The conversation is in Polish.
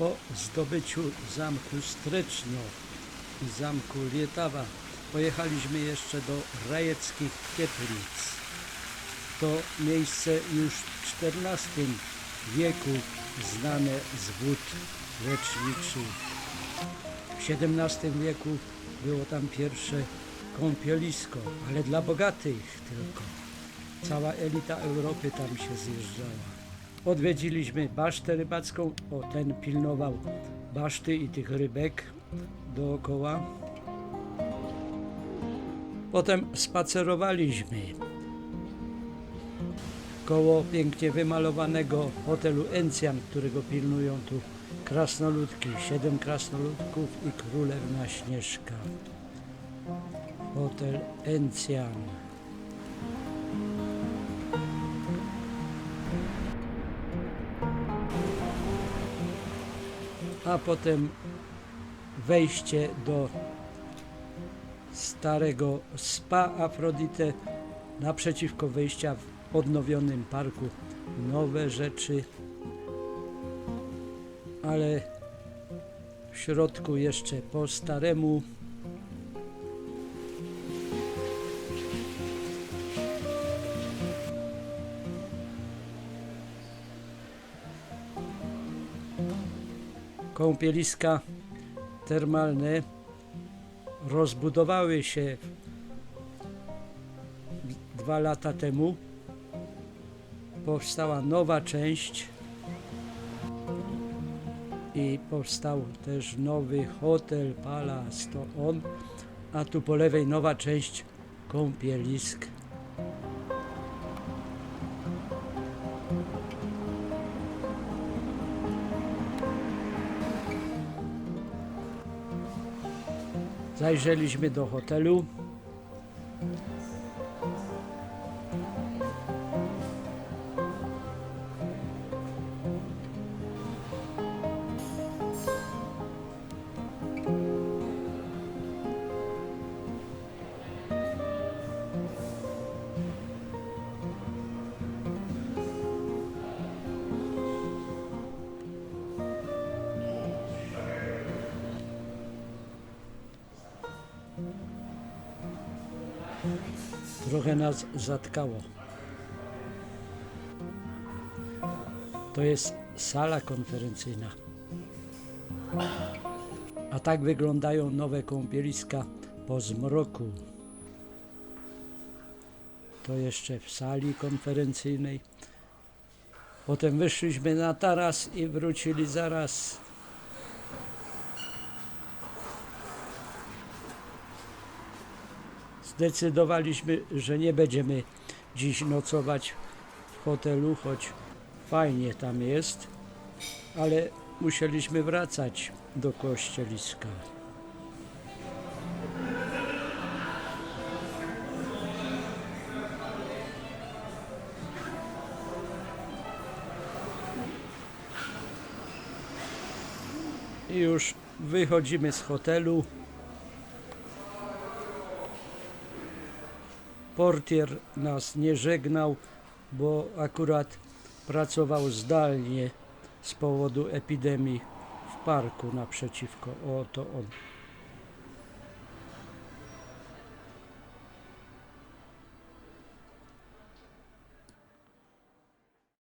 Po zdobyciu zamku Streczno i zamku Lietawa pojechaliśmy jeszcze do Rajeckich Teplic. To miejsce już w XIV wieku znane z wód leczniczych. W XVII wieku było tam pierwsze kąpielisko, ale dla bogatych tylko. Cała elita Europy tam się zjeżdżała. Odwiedziliśmy basztę rybacką, o ten pilnował baszty i tych rybek dookoła. Potem spacerowaliśmy koło pięknie wymalowanego hotelu Encjan, którego pilnują tu krasnoludki, siedem krasnoludków i królewna Śnieżka. Hotel Encjan. A potem wejście do starego spa Afrodite naprzeciwko wejścia w odnowionym parku. Nowe rzeczy ale w środku jeszcze po staremu kąpieliska termalne rozbudowały się dwa lata temu. Powstała nowa część i powstał też nowy hotel Palace, to on, a tu po lewej nowa część kąpielisk. Zajrzeliśmy do hotelu. Trochę nas zatkało. To jest sala konferencyjna. A tak wyglądają nowe kąpieliska po zmroku. To jeszcze w sali konferencyjnej. Potem wyszliśmy na taras i wrócili zaraz. Zdecydowaliśmy, że nie będziemy dziś nocować w hotelu, choć fajnie tam jest, ale musieliśmy wracać do kościeliska. I już wychodzimy z hotelu. Portier nas nie żegnał, bo akurat pracował zdalnie z powodu epidemii w parku naprzeciwko. O, to on.